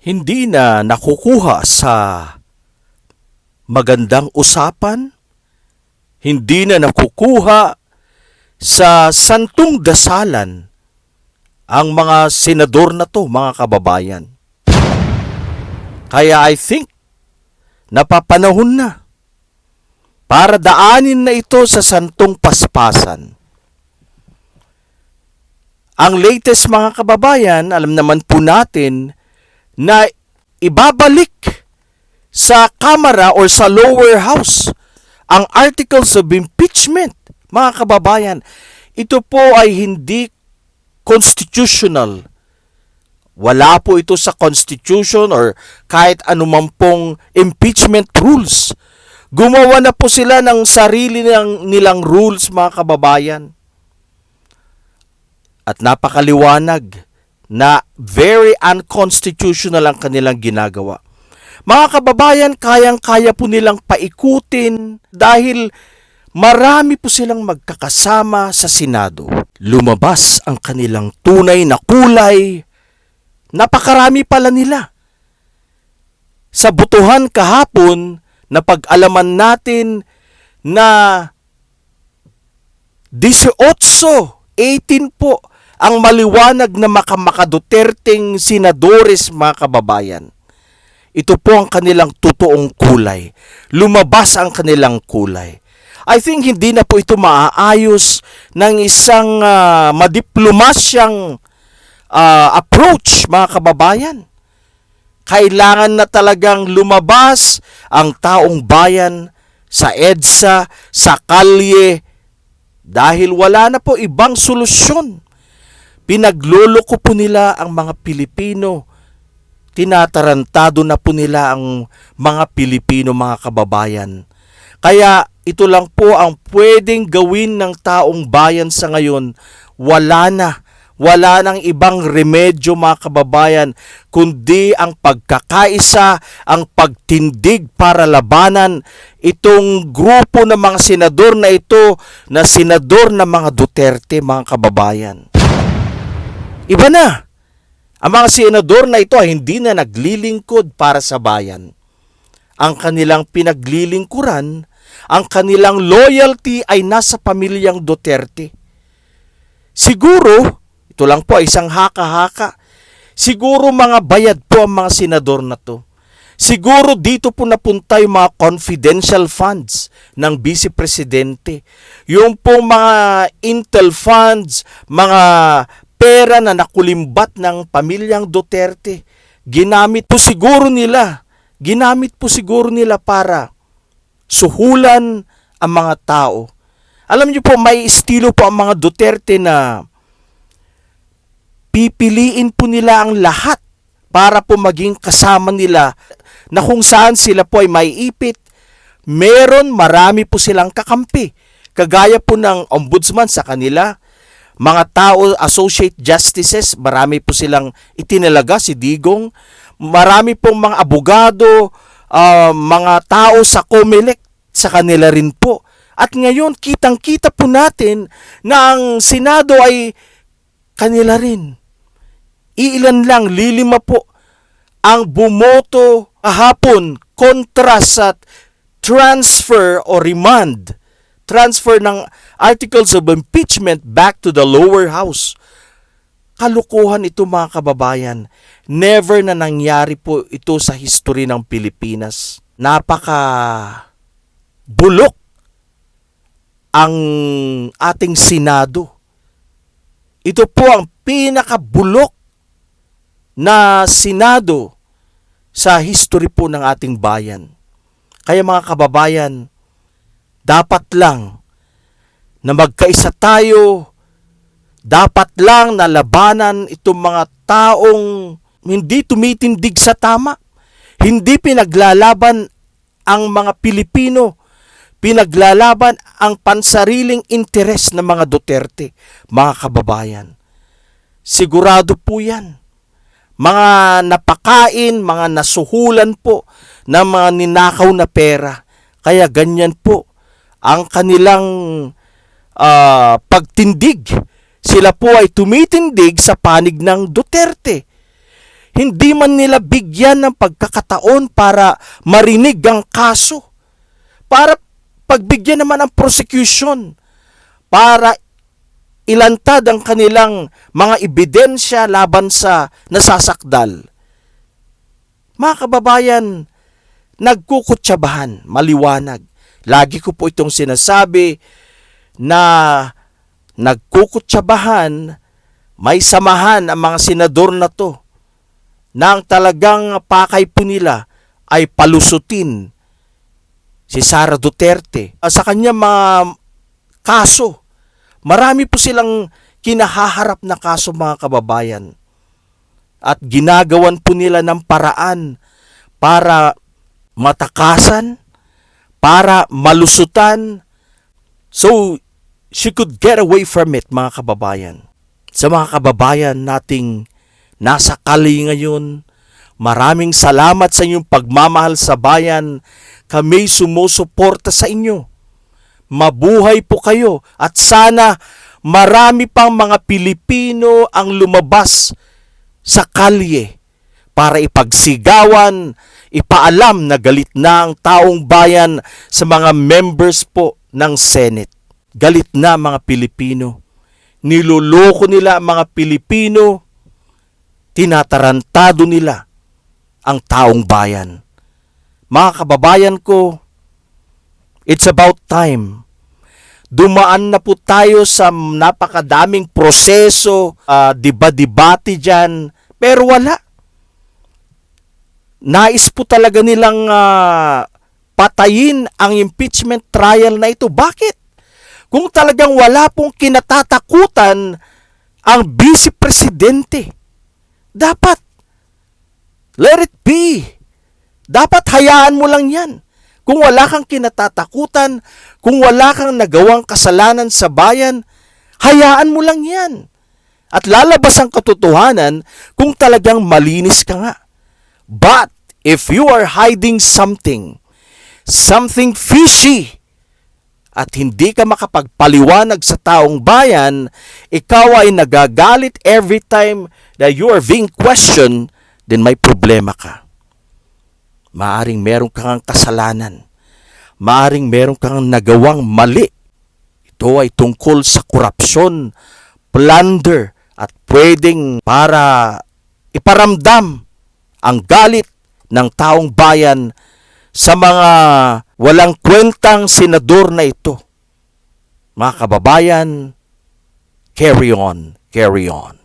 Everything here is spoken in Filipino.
hindi na nakukuha sa magandang usapan, hindi na nakukuha sa santong dasalan ang mga senador na to, mga kababayan. Kaya I think napapanahon na para daanin na ito sa santong paspasan. Ang latest mga kababayan, alam naman po natin na ibabalik sa Kamara or sa lower house ang articles of impeachment. Mga kababayan, ito po ay hindi constitutional. Wala po ito sa constitution or kahit anuman pong impeachment rules. Gumawa na po sila ng sarili nilang, nilang rules mga kababayan. At napakaliwanag na very unconstitutional ang kanilang ginagawa. Mga kababayan, kayang-kaya po nilang paikutin dahil marami po silang magkakasama sa Senado. Lumabas ang kanilang tunay na kulay. Napakarami pala nila. Sa butuhan kahapon, napag-alaman natin na 18, 18 po ang maliwanag na makamakaduterteng senadores mga kababayan. Ito po ang kanilang totoong kulay. Lumabas ang kanilang kulay. I think hindi na po ito maaayos ng isang ah, madiplomasyang ah, approach mga kababayan. Kailangan na talagang lumabas ang taong bayan sa EDSA, sa kalye, dahil wala na po ibang solusyon. Pinagloloko po nila ang mga Pilipino. Tinatarantado na po nila ang mga Pilipino, mga kababayan. Kaya ito lang po ang pwedeng gawin ng taong bayan sa ngayon. Wala na. Wala nang ibang remedyo mga kababayan kundi ang pagkakaisa, ang pagtindig para labanan itong grupo ng mga senador na ito na senador ng mga Duterte mga kababayan. Iba na. Ang mga senador na ito ay hindi na naglilingkod para sa bayan. Ang kanilang pinaglilingkuran, ang kanilang loyalty ay nasa pamilyang Duterte. Siguro, ito lang po isang haka-haka. Siguro mga bayad po ang mga senador na to. Siguro dito po napunta yung mga confidential funds ng Vice Presidente. Yung po mga intel funds, mga pera na nakulimbat ng pamilyang Duterte. Ginamit po siguro nila. Ginamit po siguro nila para suhulan ang mga tao. Alam niyo po, may estilo po ang mga Duterte na pipiliin po nila ang lahat para po maging kasama nila na kung saan sila po ay may ipit. Meron marami po silang kakampi. Kagaya po ng ombudsman sa kanila, mga tao, associate justices, marami po silang itinalaga, si Digong. Marami pong mga abogado, ah, mga tao sa COMELEC, sa kanila rin po. At ngayon, kitang-kita po natin na ang Senado ay kanila rin. Iilan lang, lilima po ang bumoto kahapon kontra sa transfer o remand transfer ng articles of impeachment back to the lower house. Kalukuhan ito mga kababayan. Never na nangyari po ito sa history ng Pilipinas. Napaka bulok ang ating Senado. Ito po ang pinakabulok na Senado sa history po ng ating bayan. Kaya mga kababayan, dapat lang na magkaisa tayo, dapat lang na labanan itong mga taong hindi tumitindig sa tama, hindi pinaglalaban ang mga Pilipino, pinaglalaban ang pansariling interes ng mga Duterte, mga kababayan. Sigurado po yan. Mga napakain, mga nasuhulan po ng mga ninakaw na pera. Kaya ganyan po ang kanilang ah, pagtindig. Sila po ay tumitindig sa panig ng Duterte. Hindi man nila bigyan ng pagkakataon para marinig ang kaso. Para pagbigyan naman ang prosecution. Para ilantad ang kanilang mga ebidensya laban sa nasasakdal. Mga kababayan, nagkukutsabahan, maliwanag. Lagi ko po itong sinasabi na nagkukutsabahan, may samahan ang mga senador na to na ang talagang pakay po nila ay palusutin si Sara Duterte. Ah, Sa kanya mga kaso, marami po silang kinahaharap na kaso mga kababayan. At ginagawan po nila ng paraan para matakasan, para malusutan. So, she could get away from it, mga kababayan. Sa mga kababayan nating nasa kali ngayon, maraming salamat sa inyong pagmamahal sa bayan. Kami sumusuporta sa inyo. Mabuhay po kayo at sana marami pang mga Pilipino ang lumabas sa kalye para ipagsigawan, ipaalam na galit na ang taong bayan sa mga members po ng Senate. Galit na mga Pilipino. Niloloko nila mga Pilipino. Tinatarantado nila ang taong bayan. Mga kababayan ko, it's about time. Dumaan na po tayo sa napakadaming proseso, ah, diba-dibati dyan, pero wala. Nais po talaga nilang ah, patayin ang impeachment trial na ito. Bakit? Kung talagang wala pong kinatatakutan ang vice presidente, dapat let it be. Dapat hayaan mo lang yan. Kung wala kang kinatatakutan, kung wala kang nagawang kasalanan sa bayan, hayaan mo lang yan. At lalabas ang katotohanan kung talagang malinis ka nga. But if you are hiding something, something fishy, at hindi ka makapagpaliwanag sa taong bayan, ikaw ay nagagalit every time that you are being questioned, then may problema ka. Maaring meron kang kasalanan. Maaring meron kang nagawang mali. Ito ay tungkol sa korupsyon, plunder, at pwedeng para iparamdam ang galit ng taong bayan sa mga walang kwentang senador na ito. Mga kababayan, carry on, carry on.